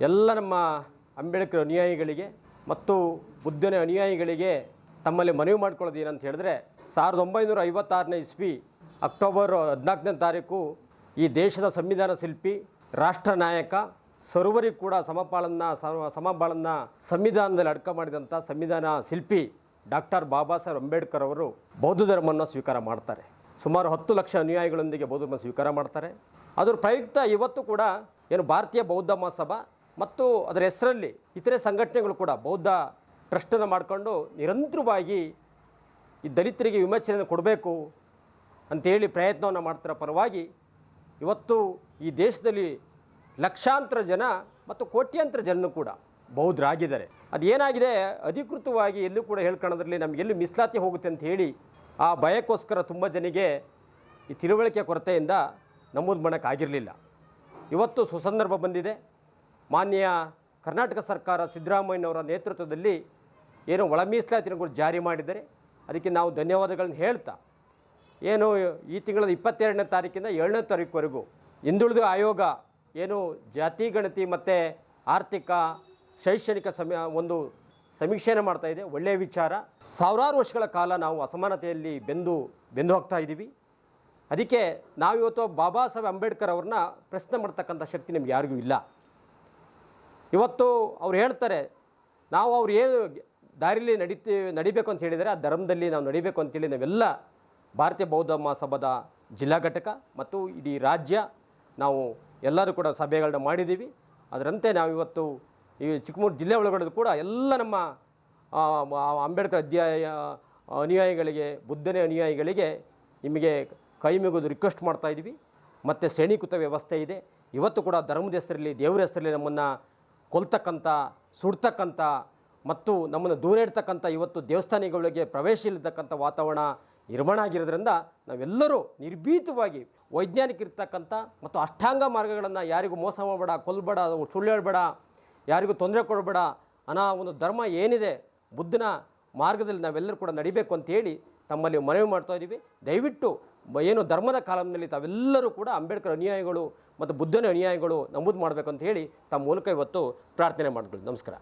ಎಲ್ಲ ನಮ್ಮ ಅಂಬೇಡ್ಕರ್ ಅನುಯಾಯಿಗಳಿಗೆ ಮತ್ತು ಬುದ್ಧನ ಅನುಯಾಯಿಗಳಿಗೆ ತಮ್ಮಲ್ಲಿ ಮನವಿ ಮಾಡ್ಕೊಳ್ಳೋದು ಏನಂತ ಹೇಳಿದ್ರೆ ಸಾವಿರದ ಒಂಬೈನೂರ ಐವತ್ತಾರನೇ ಇಸ್ವಿ ಅಕ್ಟೋಬರ್ ಹದಿನಾಲ್ಕನೇ ತಾರೀಕು ಈ ದೇಶದ ಸಂವಿಧಾನ ಶಿಲ್ಪಿ, ರಾಷ್ಟ್ರ ನಾಯಕ ಸರ್ವರಿಗೂ ಕೂಡ ಸಮಪಾಲನ್ನ, ಸಮ- ಸಮಬಾಳನ್ನು ಸಂವಿಧಾನದಲ್ಲಿ ಅಡಕ ಮಾಡಿದಂಥ ಸಂವಿಧಾನ ಶಿಲ್ಪಿ ಡಾಕ್ಟರ್ ಬಾಬಾ ಸಾಹೇಬ್ ಅಂಬೇಡ್ಕರ್ ಅವರು ಬೌದ್ಧ ಧರ್ಮವನ್ನು ಸ್ವೀಕಾರ ಮಾಡ್ತಾರೆ. ಸುಮಾರು ಹತ್ತು ಲಕ್ಷ ಅನುಯಾಯಿಗಳೊಂದಿಗೆ ಬೌದ್ಧ ಧರ್ಮ ಸ್ವೀಕಾರ ಮಾಡ್ತಾರೆ. ಅದರ ಪ್ರಯುಕ್ತ ಇವತ್ತು ಕೂಡ ಏನು ಭಾರತೀಯ ಬೌದ್ಧ ಮಹಾಸಭಾ ಮತ್ತು ಅದರ ಹೆಸರಲ್ಲಿ ಇತರೆ ಸಂಘಟನೆಗಳು ಕೂಡ ಬೌದ್ಧ ಟ್ರಸ್ಟನ್ನು ಮಾಡಿಕೊಂಡು ನಿರಂತರವಾಗಿ ಈ ದಲಿತರಿಗೆ ವಿಮೋಚನೆಯನ್ನು ಕೊಡಬೇಕು ಅಂತೇಳಿ ಪ್ರಯತ್ನವನ್ನು ಮಾಡ್ತಿರೋ ಪರವಾಗಿ ಇವತ್ತು ಈ ದೇಶದಲ್ಲಿ ಲಕ್ಷಾಂತರ ಜನ ಮತ್ತು ಕೋಟ್ಯಾಂತರ ಜನರು ಕೂಡ ಬೌದ್ಧರಾಗಿದ್ದಾರೆ. ಅದೇನಾಗಿದೆ ಅಧಿಕೃತವಾಗಿ ಎಲ್ಲೂ ಕೂಡ ಹೇಳ್ಕೊಳ್ಳೋದ್ರಲ್ಲಿ ಎಲ್ಲೂ ಮಿಸ್ಲಾತಿ ಹೋಗುತ್ತೆ ಅಂತ ಹೇಳಿ ಆ ಭಯಕ್ಕೋಸ್ಕರ ತುಂಬ ಜನಿಗೆ ಈ ತಿಳುವಳಿಕೆ ಕೊರತೆಯಿಂದ ನಮೂದು ಮಾಡೋಕ್ಕಾಗಿರಲಿಲ್ಲ. ಇವತ್ತು ಸುಸಂದರ್ಭ ಬಂದಿದೆ. ಮಾನ್ಯ ಕರ್ನಾಟಕ ಸರ್ಕಾರ ಸಿದ್ದರಾಮಯ್ಯನವರ ನೇತೃತ್ವದಲ್ಲಿ ಏನು ಒಳ ಮೀಸಲಾತಿನ ಜಾರಿ ಮಾಡಿದ್ದಾರೆ. ಅದಕ್ಕೆ ನಾವು ಧನ್ಯವಾದಗಳನ್ನು ಹೇಳ್ತಾ, ಏನು ಈ ತಿಂಗಳ ಇಪ್ಪತ್ತೆರಡನೇ ತಾರೀಕಿಂದ ಏಳನೇ ತಾರೀಕುವರೆಗೂ ಹಿಂದುಳಿದ ಆಯೋಗ ಏನು ಜಾತಿ, ಗಣತಿ ಮತ್ತು ಆರ್ಥಿಕ, ಶೈಕ್ಷಣಿಕ ಸಮಯ ಒಂದು ಸಮೀಕ್ಷೆಯನ್ನು ಮಾಡ್ತಾ ಇದೆ. ಒಳ್ಳೆಯ ವಿಚಾರ. ಸಾವಿರಾರು ವರ್ಷಗಳ ಕಾಲ ನಾವು ಅಸಮಾನತೆಯಲ್ಲಿ ಬೆಂದು ಬೆಂದು ಹೋಗ್ತಾ ಇದ್ದೀವಿ. ಅದಕ್ಕೆ ನಾವಿವತ್ತು ಬಾಬಾ ಸಾಹೇಬ್ ಅಂಬೇಡ್ಕರ್ ಅವ್ರನ್ನ ಪ್ರಶ್ನೆ ಮಾಡ್ತಕ್ಕಂಥ ಶಕ್ತಿ ನಮ್ಗೆ ಯಾರಿಗೂ ಇಲ್ಲ. ಇವತ್ತು ಅವ್ರು ಹೇಳ್ತಾರೆ, ನಾವು ಅವ್ರು ಏನು ದಾರಿಲಿ ನಡೀತೀವಿ ನಡಿಬೇಕು ಅಂತ ಹೇಳಿದರೆ ಆ ಧರ್ಮದಲ್ಲಿ ನಾವು ನಡಿಬೇಕು ಅಂತೇಳಿ ನಾವೆಲ್ಲ ಭಾರತೀಯ ಬೌದ್ಧ ಮಹಾಸಭಾದ ಜಿಲ್ಲಾ ಘಟಕ ಮತ್ತು ಇಡೀ ರಾಜ್ಯ ನಾವು ಎಲ್ಲರೂ ಕೂಡ ಸಭೆಗಳನ್ನ ಮಾಡಿದ್ದೀವಿ. ಅದರಂತೆ ನಾವು ಇವತ್ತು ಈ ಚಿಕ್ಕಮಗಳೂರು ಜಿಲ್ಲೆ ಒಳಗಡೆ ಕೂಡ ಎಲ್ಲ ನಮ್ಮ ಅಂಬೇಡ್ಕರ್ ಅಧ್ಯಾಯ, ಅನುಯಾಯಿಗಳಿಗೆ, ಬುದ್ಧನೇ ಅನುಯಾಯಿಗಳಿಗೆ ನಿಮಗೆ ಕೈ ಮುಗಿದು ರಿಕ್ವೆಸ್ಟ್ ಮಾಡ್ತಾಯಿದ್ವಿ ಮತ್ತು ಶ್ರೇಣೀಕೃತ ವ್ಯವಸ್ಥೆ ಇದೆ. ಇವತ್ತು ಕೂಡ ಧರ್ಮದ ಹೆಸರಲ್ಲಿ, ದೇವರ ಹೆಸರಲ್ಲಿ ನಮ್ಮನ್ನು ಕೊಲ್ತಕ್ಕಂಥ ಸುಡ್ತಕ್ಕಂಥ ಮತ್ತು ನಮ್ಮನ್ನು ದೂರ ಇಡ್ತಕ್ಕಂಥ ಇವತ್ತು ದೇವಸ್ಥಾನಗಳಿಗೆ ಪ್ರವೇಶ ಇಲ್ಲತಕ್ಕಂಥ ವಾತಾವರಣ ನಿರ್ಮಾಣ ಆಗಿರೋದ್ರಿಂದ ನಾವೆಲ್ಲರೂ ನಿರ್ಭೀತವಾಗಿ ವೈಜ್ಞಾನಿಕ ಇರ್ತಕ್ಕಂಥ ಮತ್ತು ಅಷ್ಟಾಂಗ ಮಾರ್ಗಗಳನ್ನು ಯಾರಿಗೂ ಮೋಸ ಮಾಡಬೇಡ ಕೊಲ್ಬೇಡ ಸುಳ್ಳು ಹೇಳ್ಬೇಡ ಯಾರಿಗೂ ತೊಂದರೆ ಕೊಡಬೇಡ, ಅನ್ನೋ ಒಂದು ಧರ್ಮ ಏನಿದೆ, ಬುದ್ಧನ ಮಾರ್ಗದಲ್ಲಿ ನಾವೆಲ್ಲರೂ ಕೂಡ ನಡಿಬೇಕು ಅಂತೇಳಿ ತಮ್ಮಲ್ಲಿ ಮನವಿ ಮಾಡ್ತಾ ಇದ್ದೀವಿ ದಯವಿಟ್ಟು ಏನು ಧರ್ಮದ ಕಾಲಂನಲ್ಲಿ ತಾವೆಲ್ಲರೂ ಕೂಡ ಅಂಬೇಡ್ಕರ್ ಅನುಯಾಯಿಗಳು ಮತ್ತು ಬುದ್ಧನ ಅನುಯಾಯಿಗಳು ನಮೂದು ಮಾಡಬೇಕು ಅಂತ ಹೇಳಿ ತಮ್ಮ ಮೂಲಕ ಇವತ್ತು ಪ್ರಾರ್ಥನೆ ಮಾಡಿಕೊಳ್ಳಿ ನಮಸ್ಕಾರ.